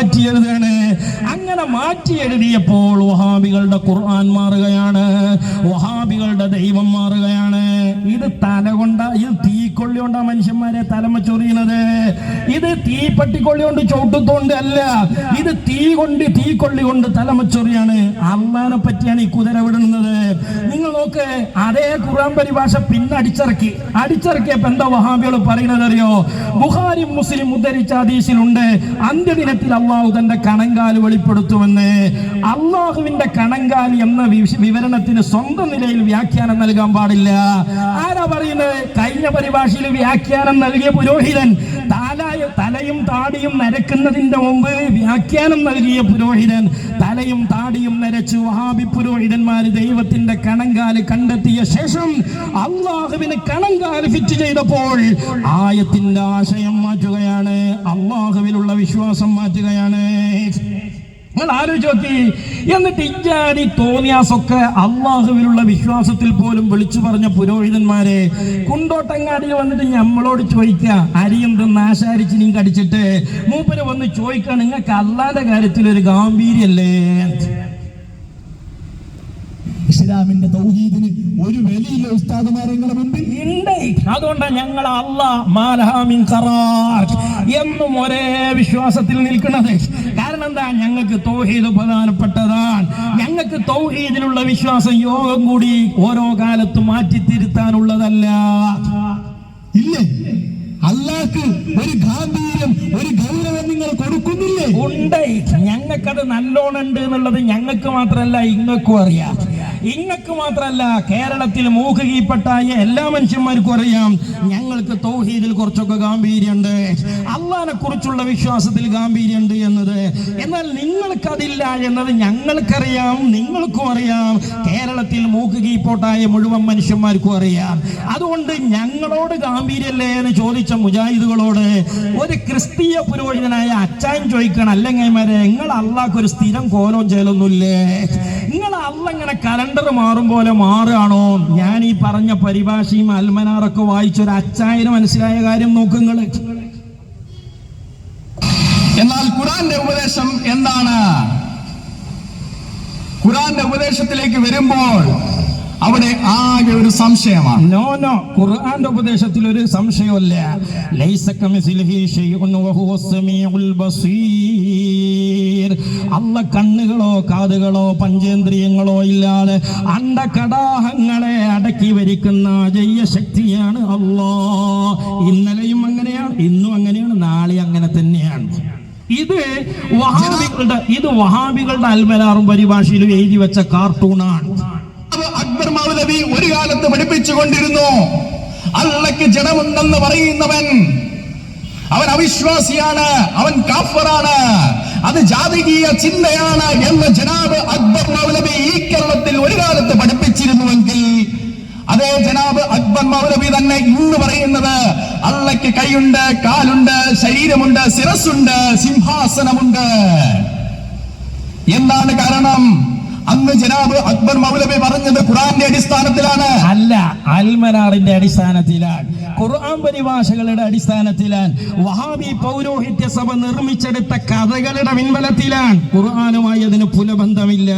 മാറ്റി അങ്ങനെ മാറ്റി എഴുതിയപ്പോൾ വഹാബികളുടെ ഖുർആൻ മാറുകയാണ്. വഹാബികളുടെ ദൈവം മാറുകയാണ്. ഇത് തല കൊണ്ട ഇത് തീക്കൊള്ളി കൊണ്ടാ മനുഷ്യന്മാരെ തലമച്ചൊറിയണത് ഇത് ഇത് പട്ടിക്കൊള്ളി കൊണ്ട് ചവിട്ടത്തോണ്ട് അല്ല. ഇത് തീ കൊണ്ട് തീക്കൊള്ളി കൊണ്ട് തലമച്ചൊറിയാണ് അള്ളാനെ പറ്റിയാണ് ഈ കുതിര വിടുന്നത്. നിങ്ങൾ നോക്ക് അതേ ഖുർആൻ പരിഭാഷ പിന്നെ അടിച്ചിറക്കി. അടിച്ചിറക്കിയപ്പോ എന്താ വഹാബികൾ പറയുന്നത് അറിയോ? ബുഹാരി മുസ്ലിം ഉദ്ധരിച്ച ഹദീസിലുണ്ട് അന്ത്യദിനത്തിൽ അള്ളാഹു തന്റെ കണങ്കാൽ വെളിപ്പെടുത്തുമെന്ന്. അള്ളാഹുവിന്റെ കണങ്കാൽ എന്ന വിവരണത്തിന് സ്വന്തം നിലയിൽ വ്യാഖ്യാനം നൽകാൻ പാടില്ല. ആരാ പറയുന്നത്? കഴിഞ്ഞ പരിഭാഷയിൽ വ്യാഖ്യാനം നൽകിയ പുരോഹിതൻ താലായ തലയും താടിയും നരക്കുന്നതിന്റെ മുമ്പ് വ്യാഖ്യാനം നൽകിയ പുരോഹിതൻ തലയും താടിയും നരച്ചു വഹാബി പുരോഹിതന്മാര് ദൈവത്തിന്റെ കണങ്കാൽ കണ്ടെത്തിയ ശേഷം അള്ളാഹുവിന് കണങ്കാൽ ഫിറ്റ് ചെയ്തപ്പോൾ ആയത്തിന്റെ ആശയം മാറ്റുകയാണ്. അള്ളാഹുവിലുള്ള വിശ്വാസം മാറ്റുകയാണ്. നിങ്ങൾ ആലോചിച്ച് നോക്കി എന്നിട്ട് ഇജാരി തോന്നിയാസൊക്കെ അള്ളാഹുവിലുള്ള വിശ്വാസത്തിൽ പോലും വിളിച്ചു പറഞ്ഞ പുരോഹിതന്മാരെ കുണ്ടോട്ടങ്ങാടിയിൽ വന്നിട്ട് നമ്മളോട് ചോദിക്കുക അരിയും തിന്ന് ആശാരിച്ച് നീ കടിച്ചിട്ട്? മൂപ്പര് വന്ന് ചോദിക്കുക നിങ്ങൾക്ക് അല്ലാതെ കാര്യത്തിൽ ഒരു ഗാംഭീര്യല്ലേ ഇസ്ലാമിന്റെ തൗഹീദിന് ഒരു വലിയ ഉസ്താദുമാരെ നിങ്ങളുടെ മുമ്പിൽ? ഉണ്ട്. അതുകൊണ്ടാണ് ഞങ്ങൾ അള്ളാ മാലഹാമിൻ ഖറാർ എന്നും ഒരേ വിശ്വാസത്തിൽ നിൽക്കുന്നത്. കാരണം എന്താ? ഞങ്ങൾക്ക് തൗഹീദ് പ്രധാനപ്പെട്ടതാണ് ഞങ്ങൾക്ക് തൗഹീദിലുള്ള വിശ്വാസം യോഗം കൂടി ഓരോ കാലത്തും മാറ്റിത്തിരുത്താനുള്ളതല്ല. ഇല്ലേ? അള്ളാഹ്ക്ക് ഒരു ഗാംഭീര്യം ഒരു ഗൗരവം നിങ്ങൾ കൊടുക്കുന്നില്ലേ? ഉണ്ട്. ഞങ്ങൾക്കത് നല്ലോണം ഉണ്ട് എന്നുള്ളത് ഞങ്ങൾക്ക് മാത്രമല്ല ഇങ്ങക്കും അറിയാം. ഇങ്ങക്ക് മാത്രല്ല കേരളത്തിൽ മൂക്ക് കീപ്പട്ടായ എല്ലാ മനുഷ്യന്മാർക്കും അറിയാം. ഞങ്ങൾക്ക് തൗഹീദിൽ കുറച്ചൊക്കെ ഗാംഭീര്യമുണ്ട് അള്ളാനെ കുറിച്ചുള്ള വിശ്വാസത്തിൽ ഗാംഭീര്യമുണ്ട് എന്നത്. എന്നാൽ നിങ്ങൾക്കതില്ല എന്നത് ഞങ്ങൾക്കറിയാം നിങ്ങൾക്കും അറിയാം. കേരളത്തിൽ മൂക്ക് കീപ്പോട്ടായ മുഴുവൻ മനുഷ്യന്മാർക്കും അറിയാം. അതുകൊണ്ട് ഞങ്ങളോട് ഗാംഭീര്യല്ലേ എന്ന് ചോദിച്ച മുജാഹിദുകളോട് ഒരു ക്രിസ്തീയ പുരോഹിതനായ അച്ചായൻ ചോദിക്കണം അല്ലെങ്കിൽ മരെ നിങ്ങൾ അള്ളാഹ് ഒരു സ്ഥിരം കോലം ചേലൊന്നുമില്ലേ നിങ്ങൾ അള്ള ഇങ്ങനെ കലണ്ടർ മാറും പോലെ മാറുകയാണോ? ഞാൻ ഈ പറഞ്ഞ പരിഭാഷയും അൽമനാറൊക്കെ വായിച്ചൊരു അച്ചായന് മനസ്സിലായ കാര്യം നോക്കുങ്ങൾ എന്നാൽ ഖുറാന്റെ ഉപദേശം എന്താണ്? ഖുറാന്റെ ഉപദേശത്തിലേക്ക് വരുമ്പോൾ അവിടെ ആകെ ഒരു സംശയമാണ്. നോ നോ ഖുർആന്റെ ഉപദേശത്തിൽ ഒരു സംശയമില്ല ലൈസ കമിസ്ലിഹി ഷൈഉൻ വഹുവ സമീഉൽ ബസീർ. അല്ല കണ്ണുകളോ കാതുകളോ പഞ്ചേന്ദ്രിയങ്ങളോ ഇല്ലാതെ അണ്ടകടാഹങ്ങളെ അടക്കി വരിക്കുന്ന ജയ്യശക്തിയാണ് ശക്തിയാണ് അല്ലാ ഇന്നലെയും അങ്ങനെയാണ് ഇന്നും അങ്ങനെയാണ് നാളെ അങ്ങനെ തന്നെയാണ്. ഇത് വഹാബികളുടെ ഇത് വഹാബികളുടെ അൽമലാറും പരിഭാഷയിലും എഴുതി വെച്ച കാർട്ടൂണാണ്. അക്ബർ മൗലവി ഒരു കാലത്ത് പഠിപ്പിച്ചു കൊണ്ടിരുന്നു അള്ളക്ക് ജഡമുണ്ടെന്ന് പറയുന്നവൻ അവൻ അവിശ്വാസിയാണ് അവൻ കാഫറാണ്. അത് ജാതകീയ ചിന്തയാണ് എന്ന് ജനാബ് അക്ബർ മൗലവി ഈ കേരളത്തിൽ ഒരു കാലത്ത് പഠിപ്പിച്ചിരുന്നുവെങ്കിൽ അതേ ജനാബ് അക്ബർ മൗലവി തന്നെ ഇന്ന് പറയുന്നത് അള്ളയ്ക്ക് കൈയുണ്ട് കാലുണ്ട് ശരീരമുണ്ട് ശിരസ്സുണ്ട് സിംഹാസനമുണ്ട്. എന്താണ് കാരണം? അന്ന് ജനാബ് അക്ബർ മൗലവി പറഞ്ഞത് ഖുറാന്റെ അടിസ്ഥാനത്തിലാണ്. അല്ല അൽമനാറിന്റെ അടിസ്ഥാനത്തിലാണ്. ഖുർആൻ പരിഭാഷകളുടെ അടിസ്ഥാനത്തിലാണ്. വഹാബി പൗരോഹിത്യ സഭ നിർമ്മിച്ചെടുത്ത കഥകളുടെ പിൻബലത്തിലാണ് ഖുർആാനുമായി അതിന് പുലബന്ധമില്ല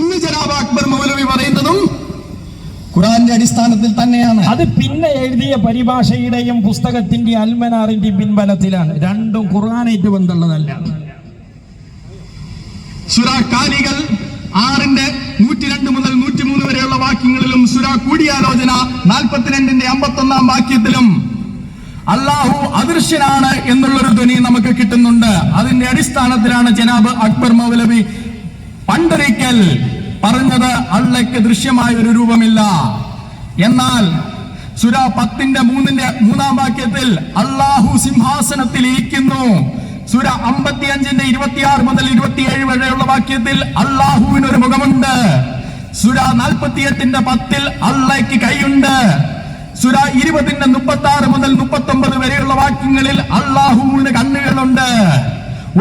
ഇന്ന് ജനാബ് അക്ബർ മൗലവി പറയുന്നതും ഖുറാന്റെ അടിസ്ഥാനത്തിൽ തന്നെയാണ്. അത് പിന്നെ എഴുതിയ പരിഭാഷയുടെയും പുസ്തകത്തിന്റെ അൽമനാറിന്റെയും പിൻബലത്തിലാണ്. രണ്ടും ഖുർആനായിട്ട് ബന്ധമുള്ളതല്ല ആറിന്റെ നൂറ്റി രണ്ട് മുതൽ നൂറ്റി മൂന്ന് വരെയുള്ള വാക്യങ്ങളിലും സുര കൂടിയാലോചന നാൽപ്പത്തിരണ്ടിന്റെ അമ്പത്തൊന്നാം വാക്യത്തിലും അള്ളാഹു അദൃശ്യനാണ് എന്നുള്ളൊരു ധ്വനി നമുക്ക് കിട്ടുന്നുണ്ട്. അതിന്റെ അടിസ്ഥാനത്തിലാണ് ജനാബ് അക്ബർ മൗലവി പണ്ടൊരിക്കൽ പറഞ്ഞത് അള്ളയ്ക്ക് ദൃശ്യമായ ഒരു രൂപമില്ല. എന്നാൽ സുര പത്തിന്റെ മൂന്നിന്റെ മൂന്നാം വാക്യത്തിൽ അള്ളാഹു സിംഹാസനത്തിൽ ഇരിക്കുന്നു സുര അമ്പത്തിയഞ്ചിന്റെ ഇരുപത്തിയാറ് മുതൽ ഇരുപത്തിയേഴ് വരെയുള്ള വാക്യത്തിൽ അള്ളാഹുവിന് ഒരു മുഖമുണ്ട്. സുര നാൽപ്പത്തിയെട്ടിന്റെ പത്തിൽ അള്ളയ്ക്ക് കൈയുണ്ട്. സുര ഇരുപതിന്റെ മുപ്പത്തി ആറ് മുതൽ മുപ്പത്തി ഒമ്പത് വരെയുള്ള വാക്യങ്ങളിൽ അള്ളാഹുവിന് കണ്ണുകളുണ്ട്.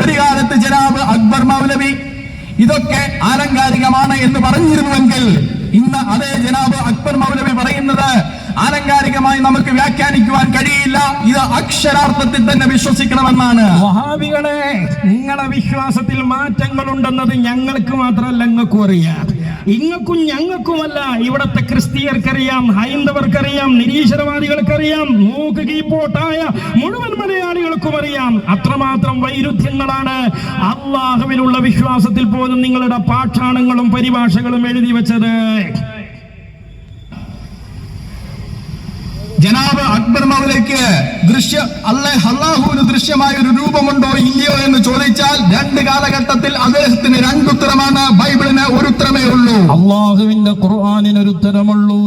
ഒരു കാലത്ത് ജനാബ് അക്ബർ മൗലവി ഇതൊക്കെ ആലങ്കാരികമാണ് എന്ന് പറഞ്ഞിരുന്നുവെങ്കിൽ ഇന്ന് അതേ ജനാബ് ആലങ്കാരികമായി നമുക്ക് വ്യാഖ്യാനിക്കുവാൻ കഴിയില്ല. ഇത് അക്ഷരാർത്ഥത്തിൽ തന്നെ വിശ്വസിക്കണമെന്നാണ്. വഹാബികളെ നിങ്ങളുടെ വിശ്വാസത്തിൽ മാറ്റങ്ങൾ ഉണ്ടെന്നത് ഞങ്ങൾക്ക് മാത്രമല്ല ഞങ്ങൾക്കും അറിയാം. ഇങ്ങൾക്കും ഞങ്ങൾക്കുമല്ല ഇവിടത്തെ ക്രിസ്തീയർക്കറിയാം ഹൈന്ദവർക്കറിയാം നിരീശ്വരവാദികൾക്കറിയാം മൂക്ക് കീപ്പോട്ടായ മുഴുവൻ മലയാളികൾക്കും അറിയാം. അത്രമാത്രം വൈരുദ്ധ്യങ്ങളാണ് അള്ളാഹുവിലുള്ള വിശ്വാസത്തിൽ പോലും നിങ്ങളുടെ പാഠാണങ്ങളും പരിഭാഷകളും എഴുതി വെച്ചത്. ജനാബ് അക്ബർ മൗലയ്ക്ക് ദൃശ്യ അല്ലെ അള്ളാഹുവിന് ദൃശ്യമായ ഒരു രൂപമുണ്ടോ ഇല്ലയോ എന്ന് ചോദിച്ചാൽ രണ്ട് കാലഘട്ടത്തിൽ അദ്ദേഹത്തിന് രണ്ടുത്തരമാണ് ബൈബിളിന് ഒരു ഉത്തരമേ ഉള്ളൂ. അള്ളാഹുവിന്റെ ഖുർആാനിന് ഒരു ഉത്തരമുള്ളൂ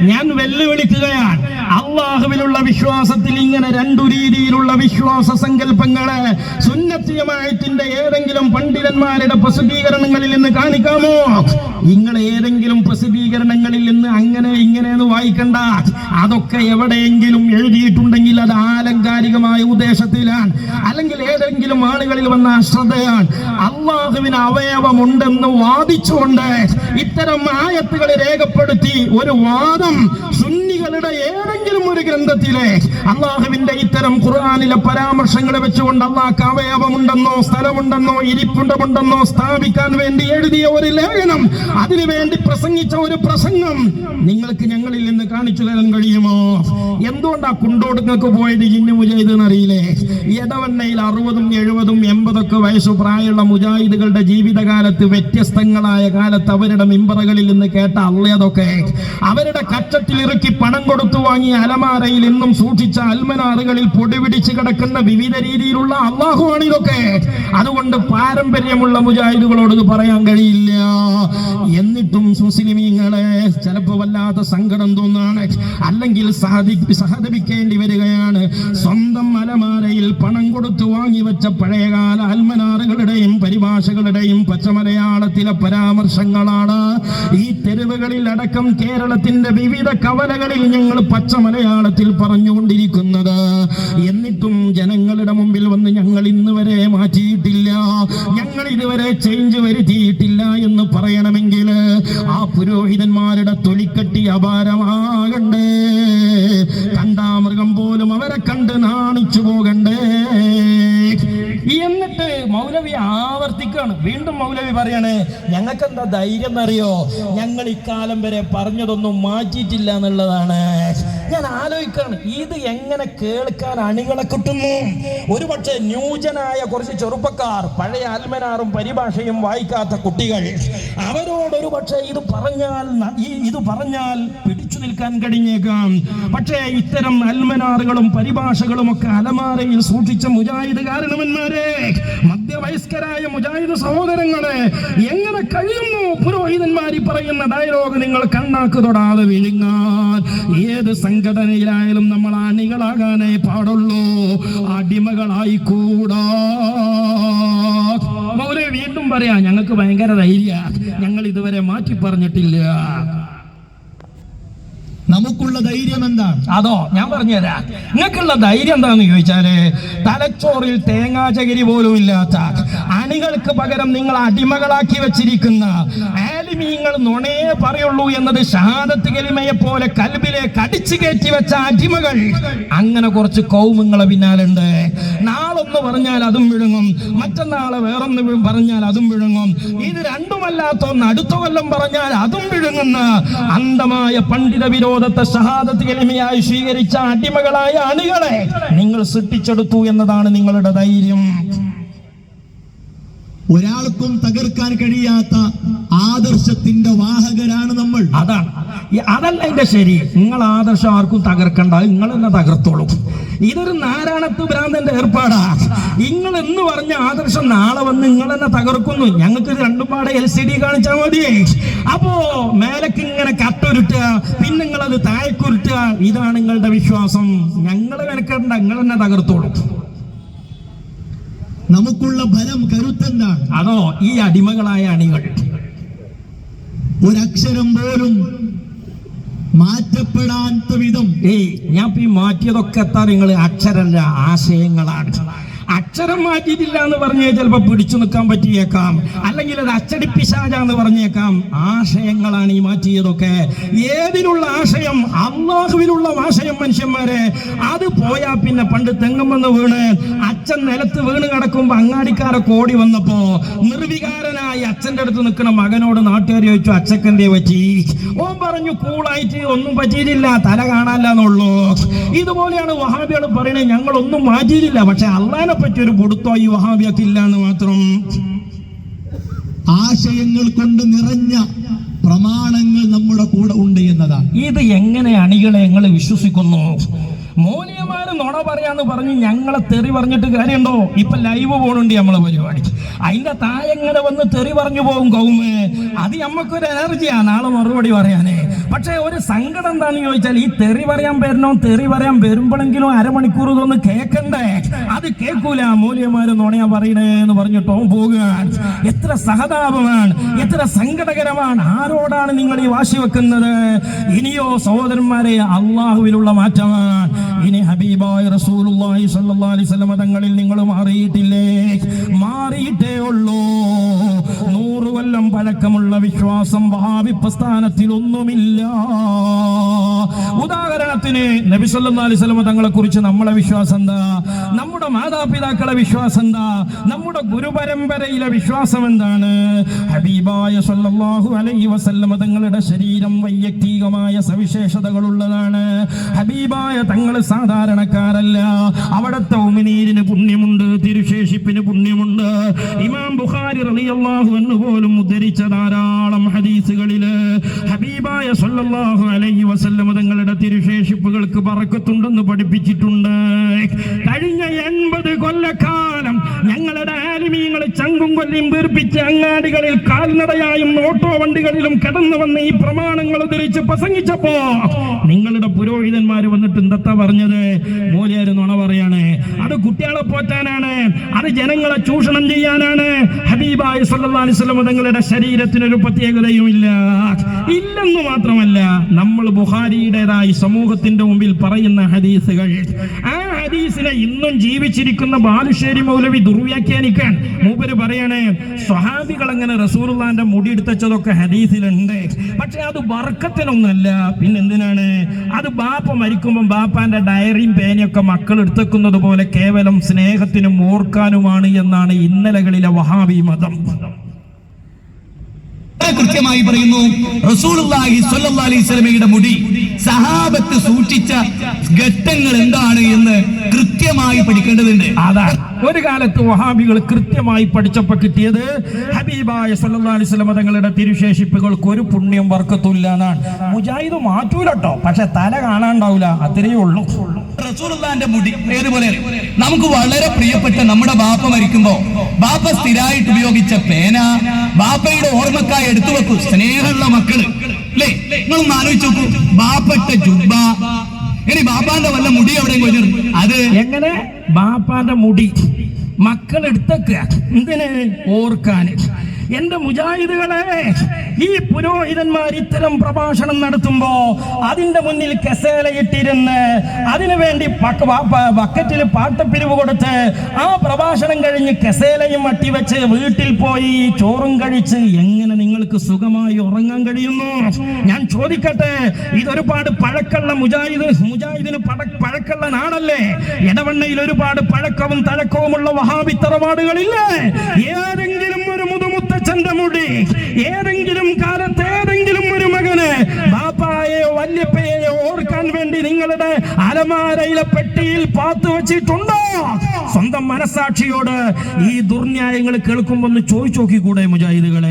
ഞാൻ വെല്ലുവിളിക്കുകയാണ്. അള്ളാഹുവിലുള്ള വിശ്വാസത്തിൽ ഇങ്ങനെ രണ്ടു രീതിയിലുള്ള വിശ്വാസ സങ്കല്പങ്ങളെ സുന്നത്തിയമായത്തിന്റെ ഏതെങ്കിലും പണ്ഡിതന്മാരുടെ പ്രസിദ്ധീകരണങ്ങളിൽ നിന്ന് കാണിക്കാമോ? നിങ്ങൾ ഏതെങ്കിലും പ്രസിദ്ധീകരണങ്ങളിൽ നിന്ന് അങ്ങനെ ഇങ്ങനെ എന്ന് വായിക്കണ്ട. അതൊക്കെ എവിടെയെങ്കിലും എഴുതിയിട്ടുണ്ടെങ്കിൽ അത് ആലങ്കാരികമായ ഉദ്ദേശത്തിലാണ്. അല്ലെങ്കിൽ ഏതെങ്കിലും ആളുകളിൽ വന്ന അശ്രദ്ധയാണ്. അള്ളാഹുവിന് അവയവമുണ്ടെന്ന് വാദിച്ചുകൊണ്ട് ഇത്തരം ആയത്തുകളെ രേഖപ്പെടുത്തി ഒരു വാദം സുന്നികളുടെ ഏതെങ്കിലും ഒരു ഗ്രന്ഥത്തിലെ അള്ളാഹുവിന്റെ ഇത്തരം ഖുർആാനിലെ പരാമർശങ്ങളെ വെച്ചുകൊണ്ട് അള്ളാഹ് അവയവമുണ്ടെന്നോ സ്ഥലമുണ്ടെന്നോ ഇരിപ്പുണ്ടമുണ്ടെന്നോ സ്ഥാപിക്കാൻ വേണ്ടി എഴുതിയ ഒരു ലേഖനം അതിനു വേണ്ടി പ്രസംഗിച്ച ഒരു പ്രസംഗം നിങ്ങൾക്ക് ഞങ്ങളിൽ നിന്ന് കാണിച്ചു തരാൻ കഴിയുമോ? എന്തുകൊണ്ടാ കുണ്ടോടുങ്ങൾക്ക് പോയത് ജിന്നു മുജാഹിദ് അറിയില്ലേ? ഇടവണ്ണയിൽ അറുപതും എഴുപതും എൺപതൊക്കെ വയസ്സു പ്രായമുള്ള മുജാഹിദുകളുടെ ജീവിതകാലത്ത് വ്യത്യസ്തങ്ങളായ കാലത്ത് അവരുടെ മിമ്പറകളിൽ നിന്ന് കേട്ട അള്ളയതൊക്കെ അവരുടെ കച്ചത്തിൽ ഇറക്കി പണം കൊടുത്തു വാങ്ങിയ അലമാരയിൽ എന്നും സൂക്ഷിച്ച അൽമനാറുകളിൽ പൊടിപിടിച്ച് കിടക്കുന്ന വിവിധ രീതിയിലുള്ള അള്ളാഹുവാണ് ഇതൊക്കെ. അതുകൊണ്ട് പാരമ്പര്യമുള്ള മുജാഹിദുകളോട് ഇത് പറയാൻ കഴിയില്ല. എന്നിട്ടും മുസ്ലിമീങ്ങളെ ചിലപ്പോ വല്ലാത്ത സങ്കടം തോന്നാണ്. അല്ലെങ്കിൽ സഹതി സഹതപിക്കേണ്ടി വരികയാണ്. സ്വന്തം അലമാരയിൽ പണം കൊടുത്തു വാങ്ങി വെച്ച പഴയകാല അൽമനാറുകളുടെയും പരിഭാഷകളുടെയും പച്ചമലയാളത്തിലെ പരാമർശങ്ങളാണ്. ഈ തെരുവുകളിൽ അടക്കം കേരളത്തിന്റെ വിവിധ കവലകളിൽ ഞങ്ങൾ പച്ച മലയാളത്തിൽ പറഞ്ഞുകൊണ്ടിരിക്കുന്നത്. എന്നിട്ടും ജനങ്ങളുടെ മുമ്പിൽ വന്ന് ഞങ്ങൾ ഇന്ന് വരെ മാറ്റിയിട്ടില്ല. ഞങ്ങൾ ഇതുവരെ ചേഞ്ച് വരുത്തിയിട്ടില്ല എന്ന് പറയണമെങ്കിൽ ആ പുരോഹിതന്മാരുടെ തൊലിക്കട്ടി അപാരമാകണ്ടേ. കണ്ടാമൃഗം പോലും അവരെ കണ്ട് നാണിച്ചു പോകണ്ടേ. ആവർത്തിക്കാണ് വീണ്ടും മൗലവി പറയാണ് ഞങ്ങൾക്ക് എന്താ ധൈര്യം എന്നറിയോ? ഞങ്ങൾ ഇക്കാലം വരെ പറഞ്ഞതൊന്നും മാറ്റിയിട്ടില്ല എന്നുള്ളതാണ്. ഞാൻ ആലോചിക്കാണ് ഇത് എങ്ങനെ കേൾക്കാൻ അണികളെ കിട്ടുന്നു? ഒരുപക്ഷെ ന്യൂജനായ കുറച്ച് ചെറുപ്പക്കാർ പഴയ ആൽമനാറും പരിഭാഷയും വായിക്കാത്ത കുട്ടികൾ അവരോടൊരു പക്ഷേ ഇത് പറഞ്ഞാൽ ഇത് പറഞ്ഞാൽ പിടിച്ചു നിൽക്കാൻ കഴിഞ്ഞേക്കാം. പക്ഷേ ഇത്തരം അൽമനാറുകളും പരിഭാഷകളും ഒക്കെ അലമാരയിൽ സൂക്ഷിച്ച മുജാഹിദ് കാരണവന്മാരെ മധ്യവയസ്കരായ മുജാഹിദ് സഹോദരങ്ങളെ എങ്ങനെ കഴിയുന്നു? പുരോഹിതന്മാരി പറയുന്ന ഡയലോഗ് നിങ്ങൾ കണ്ണാക്ക് തൊടാതെ വിഴുങ്ങാൻ. ഏത് സംഘടനയിലായാലും നമ്മൾ അണികളാകാനേ പാടുള്ളൂ. അടിമകളായി കൂടാ. മൗലവി വീണ്ടും പറയാ ഞങ്ങൾക്ക് ഭയങ്കര ധൈര്യ. ഞങ്ങൾ ഇതുവരെ മാറ്റി പറഞ്ഞിട്ടില്ല നമുക്കുള്ള ധൈര്യം എന്താണ്? അതോ ഞാൻ പറഞ്ഞുതരാ. നിങ്ങൾക്കുള്ള ധൈര്യം എന്താന്ന് ചോദിച്ചാൽ തലച്ചോറിൽ തേങ്ങാചകിരി പോലും ഇല്ലാത്ത അണികൾക്ക് പകരം നിങ്ങൾ അടിമകളാക്കി വെച്ചിരിക്കുന്ന ആലിമീങ്ങൾ നുണയെ പറയുള്ളൂ എന്നത് ഷഹാദത്ത് കലിമയെ പോലെ കൽബിലെ കടിച്ചു കയറ്റി വെച്ച അടിമകൾ. അങ്ങനെ കുറച്ച് കൗമുങ്ങളെ പിന്നാലുണ്ട്. നാളൊന്ന് പറഞ്ഞാൽ അതും വിഴുങ്ങും. മറ്റന്നാളെ വേറൊന്ന് പറഞ്ഞാൽ അതും വിഴുങ്ങും. ഇത് രണ്ടുമല്ലാത്ത ഒന്ന് അടുത്ത കൊല്ലം പറഞ്ഞാൽ അതും വിഴുങ്ങുന്ന അന്ധമായ പണ്ഡിത വിരോധത്തെ ഷഹാദത്ത് കെളിമയായി സ്വീകരിച്ച അടിമകളായ അണികളെ നിങ്ങൾ സൃഷ്ടിച്ചെടുത്തു എന്നതാണ് നിങ്ങളുടെ ധൈര്യം. ഒരാൾക്കും തകർക്കാൻ കഴിയാത്ത ആദർശത്തിന്റെ വാഹകരാണ് നമ്മൾ. അതാണ്. അതല്ല എന്റെ ശരി. നിങ്ങൾ ആദർശം ആർക്കും തകർക്കണ്ട. നിങ്ങൾ തന്നെ തകർത്തോളൂ. ഇതൊരു നാരായണത്ത് ഭ്രാന്തന്റെ ഏർപ്പാടാ. നിങ്ങൾ എന്ന് പറഞ്ഞ ആദർശം നാളെ വന്ന് നിങ്ങൾ തന്നെ തകർക്കുന്നു. ഞങ്ങൾക്ക് രണ്ടും പാടെ എൽ സി ഡി കാണിച്ചാൽ മതിയേ അപ്പോ മേലക്ക് ഇങ്ങനെ കട്ടുരുട്ടുക പിന്നെ നിങ്ങളത് താഴെക്കുരുട്ടുക ഇതാണ് നിങ്ങളുടെ വിശ്വാസം. ഞങ്ങൾ മെനക്കെടണ്ട. നിങ്ങൾ തന്നെ തകർത്തോളൂ. നമുക്കുള്ള ബലം കരുത്തെന്താണ്? അതോ ഈ അടിമകളായ അണികൾ? ഒരക്ഷരം പോലും മാറ്റപ്പെടാത്ത വിധം ഏയ് ഞാൻ ഈ മാറ്റിയതൊക്കെ എത്താ നിങ്ങൾ അക്ഷരല്ല ആശയങ്ങളാണ്. അക്ഷരം മാറ്റിയിട്ടില്ല എന്ന് പറഞ്ഞാൽ ചിലപ്പോൾ പിടിച്ചു നിൽക്കാൻ പറ്റിയേക്കാം. അല്ലെങ്കിൽ അത് അച്ചടിപ്പിശാചാന്ന് പറഞ്ഞേക്കാം. ആശയങ്ങളാണ് ഈ മാറ്റിയതൊക്കെ. ഏതിലുള്ള ആശയം? അള്ളാഹുവിനുള്ള ആശയം മനുഷ്യന്മാരെ. അത് പോയാ പിന്നെ പണ്ട് തെങ്ങും വന്ന് വീണ്. അച്ഛൻ നിലത്ത് വീണ് കിടക്കുമ്പോൾ അങ്ങാടിക്കാരെ കോടി വന്നപ്പോ നിർവികാരനായി അച്ഛന്റെ അടുത്ത് നിൽക്കുന്ന മകനോട് നാട്ടുകാർ ചോദിച്ചു അച്ഛക്കെന്തേ പറ്റി? ഓൻ പറഞ്ഞു കൂളായിട്ട് ഒന്നും പറ്റിയിട്ടില്ല. തല കാണാനില്ലെന്നുള്ളൂ. ഇതുപോലെയാണ് വഹാബികൾ പറയുന്നത് ഞങ്ങൾ ഒന്നും മാറ്റിയിട്ടില്ല. പക്ഷെ അള്ളാനെ പറ്റി ഒരു പൊടുത്തോ ഈ എന്ന് മാത്രം ആശയങ്ങൾ കൊണ്ട് നിറഞ്ഞ പ്രമാണങ്ങൾ നമ്മുടെ കൂടെ ഉണ്ട് എന്നതാണ്. ഇത് എങ്ങനെ അണികളെ ഞങ്ങൾ വിശ്വസിക്കുന്നു? മോനിയമാര് നുണ പറയാന്ന് പറഞ്ഞ് ഞങ്ങളെ തെറി പറഞ്ഞിട്ട് കാര്യമുണ്ടോ? ഇപ്പൊ ലൈവ് പോണുണ്ട് നമ്മളെ പരിപാടി. അതിന്റെ താഴെ എങ്ങനെ വന്ന് തെറി പറഞ്ഞു പോകും കൗമ്. അത് നമ്മക്കൊരു എനർജിയാ നാളെ മറുപടി പറയാനേ. പക്ഷെ ഒരു സങ്കടം എന്താണെന്ന് ചോദിച്ചാൽ ഈ തെറി പറയാൻ വരണോ തെറി പറയാൻ വരുമ്പോഴെങ്കിലും അരമണിക്കൂർ ഇതൊന്ന് കേൾക്കണ്ടേ അത് കേൾക്കൂല മൂല്യമാര് നുണയാ പറയണേ എന്ന് പറഞ്ഞിട്ടോ പോകുക എത്ര സഹതാപമാണ് എത്ര സങ്കടകരമാണ്. ആരോടാണ് നിങ്ങൾ ഈ വാശി വെക്കുന്നത്? ഇനിയോ സഹോദരന്മാരെ അള്ളാഹുവിലുള്ള മാറ്റമാണ്. ഇനി ഹബീബായ റസൂലുള്ളാഹി സ്വല്ലല്ലാഹി അലൈഹി വസല്ലം തങ്ങളിൽ നിങ്ങൾ മാറിയിട്ടില്ലേ? മാറിയിട്ടേ ഉള്ളൂ. നൂറ് കൊല്ലം പഴക്കമുള്ള വിശ്വാസം വഹാബി പ്രസ്ഥാനത്തിൽ ഒന്നുമില്ല ഉദാഹരണത്തിന് നബി സല്ലല്ലാഹു അലൈഹി വസല്ലം തങ്ങളെ കുറിച്ച് നമ്മളെ വിശ്വാസം എന്താ നമ്മുടെ മാതാപിതാക്കളെ വിശ്വാസം എന്താ നമ്മുടെ ഗുരുപരമ്പരയിലെ വിശ്വാസം എന്താണ് ഹബീബായ സല്ലല്ലാഹു അലൈ വസല്ലമ തങ്ങളുടെ ശരീരം വൈയക്തികമായ സവിശേഷതകളുള്ളതാണ്. ഹബീബായ തങ്ങൾ സാധാരണക്കാരല്ല. അവിടുത്തെ ഉമിനീരിന് പുണ്യമുണ്ട് തിരുശേഷിപ്പിന് പുണ്യമുണ്ട്. ഇമാം ബുഖാരി റളിയല്ലാഹു അൻഹു പോലും ഉദ്ധരിച്ച ധാരാളം ഹദീസുകളിൽ ഹബീബായ സല്ലാഹു അലൈഹി വസല്ലം തങ്ങളുടെ തിരുശേഷിപ്പുകൾക്ക് പറക്കത്തുണ്ടെന്ന് പഠിപ്പിച്ചിട്ടുണ്ട്. കഴിഞ്ഞ എൺപത് കൊല്ലക്കാലം ഞങ്ങളുടെ ആലിമീങ്ങൾ ചങ്കും കൊല്ലിയും വീർപ്പിച്ച് അങ്ങാടികളിൽ കാൽനടയായും ഓട്ടോ വണ്ടികളിലും കടന്നു വന്ന് ഈ ഉദ്ധരിച്ച് പ്രസംഗിച്ചപ്പോ നിങ്ങളുടെ പുരോഹിതന്മാര് വന്നിട്ട് എന്തത്താ പറഞ്ഞത് മൂലയാര് നുണ പറയാണ് അത് കുട്ടികളെ പോറ്റാനാണ് അത് ജനങ്ങളെ ചൂഷണം ചെയ്യാനാണ് ഹബീബായി വസല്ലം തങ്ങളുടെ ശരീരത്തിനൊരു പ്രത്യേകതയും ഇല്ല. ഇല്ലെന്ന് മാത്രമല്ല നമ്മൾ ബുഹാരിയുടേതായി സമൂഹത്തിന്റെ മുമ്പിൽ പറയുന്ന ഹദീസുകൾ. ആ ഹദീസിനെ ഇന്നും ജീവിച്ചിരിക്കുന്ന ബാലുശ്ശേരി മൗലവി ദുർവ്യാഖ്യാനിക്കാൻ മൂപ്പര് പറയണേ സ്വഹാബികൾ അങ്ങനെ റസൂലുള്ളാന്റെ മുടി എടുത്തതൊക്കെ ഹദീസിലുണ്ട്. പക്ഷെ അത് വർക്കത്തിനൊന്നല്ല പിന്നെ എന്തിനാണ് അത് ബാപ്പ മരിക്കുമ്പോൾ ബാപ്പാന്റെ ഡയറിയും പേനയൊക്കെ മക്കൾ എടുത്തേക്കുന്നത് പോലെ കേവലം സ്നേഹത്തിനും ഓർക്കാനുമാണ് എന്നാണ് ഇന്നലകളിലെ വഹാബി മതം. കൃത്യമായി പറയുന്നു. റസൂലുള്ളാഹി സ്വല്ലല്ലാഹി അലൈഹി വസല്ലമയുടെ മുടി സഹാബത്ത് സൂക്ഷിച്ച ഘട്ടങ്ങൾ എന്താണ് എന്ന് കൃത്യമായി പഠിക്കേണ്ടതുണ്ട്. അതാണ്. ഒരു കാലത്ത് വഹാബികൾ കൃത്യമായി പഠിച്ചപ്പോൾ കിട്ടിയത് ഹബീബായ സല്ലല്ലാഹു അലൈഹി വസല്ലം തങ്ങളുടെ തിരുശേഷിപ്പുകൾക്ക് ഒരു പുണ്യം വർക്കത്തൂല്ല എന്നാണ്. മുജാഹിദ് മാറ്റൂലട്ടോ പക്ഷെ തല കാണാണ്ടാവൂല. അത്രയേ ഉള്ളൂ. റസൂലുള്ളാന്റെ മുടി ഏതുപോലെ? നമുക്ക് വളരെ പ്രിയപ്പെട്ട നമ്മുടെ ബാപ്പ മരിക്കുമ്പോ ബാപ്പ സ്ഥിരമായിട്ട് ഉപയോഗിച്ച പേന ബാപ്പയുടെ ഓർമ്മക്കായി എടുത്തു വെക്കൂ സ്നേഹമുള്ള മക്കൾ. അല്ലേ? നിങ്ങളൊന്ന് ആലോചിച്ച് നോക്കൂ. ബാപ്പട്ട ജുബ ഇനി ബാപ്പാന്റെ വല്ല മുടി കൊഞ്ഞിടും അത്? എങ്ങനെ? ബാപ്പാന്റെ മുടി മക്കൾ എടുത്തേക്കുക എന്തിന്? ഓർക്കാന് എന്റെ മുജാഹിദുകളെ ഈ പുരോഹിതന്മാർ ഇത്തരം പ്രഭാഷണം നടത്തുമ്പോ അതിന്റെ മുന്നിൽ കസേലയിട്ടിരുന്ന് അതിനു വേണ്ടി ബക്കറ്റിൽ പാട്ടപ്പിരിവ് കൊടുത്ത് ആ പ്രഭാഷണം കഴിഞ്ഞ് കസേലയും അട്ടിവെച്ച് വീട്ടിൽ പോയി ചോറും കഴിച്ച് എങ്ങനെ നിങ്ങൾക്ക് സുഖമായി ഉറങ്ങാൻ കഴിയുന്നു? ഞാൻ ചോദിക്കട്ടെ ഇതൊരുപാട് പഴക്കള്ള മുജാഹിദ് മുജാഹിദിന് പട- പഴക്കമുള്ള നാടല്ലേ ഇടവണ്ണയിൽ ഒരുപാട് പഴക്കവും തഴക്കവുമുള്ള വഹാബി തറവാടുകളില്ലേ? ഏതെങ്കിലും ഒരു മുതുമുത്തച്ഛന്റെ മുടി. ഏതെങ്കിലും കാലത്ത് ഏതെങ്കിലും ഒരു മകന് ബാപ്പായെയോ വല്യപ്പയെയോ ഓർക്കാൻ വേണ്ടി നിങ്ങളുടെ അലമാരയിലെ പെട്ടിയിൽ പാത്തു വെച്ചിട്ടുണ്ടോ? സ്വന്തം മനസാക്ഷിയോട് ഈ ദുർന്യായങ്ങൾ കേൾക്കുമ്പോൾ ഒന്ന് ചോദിച്ചു നോക്കിക്കൂടെ മുജാഹിദുകളെ?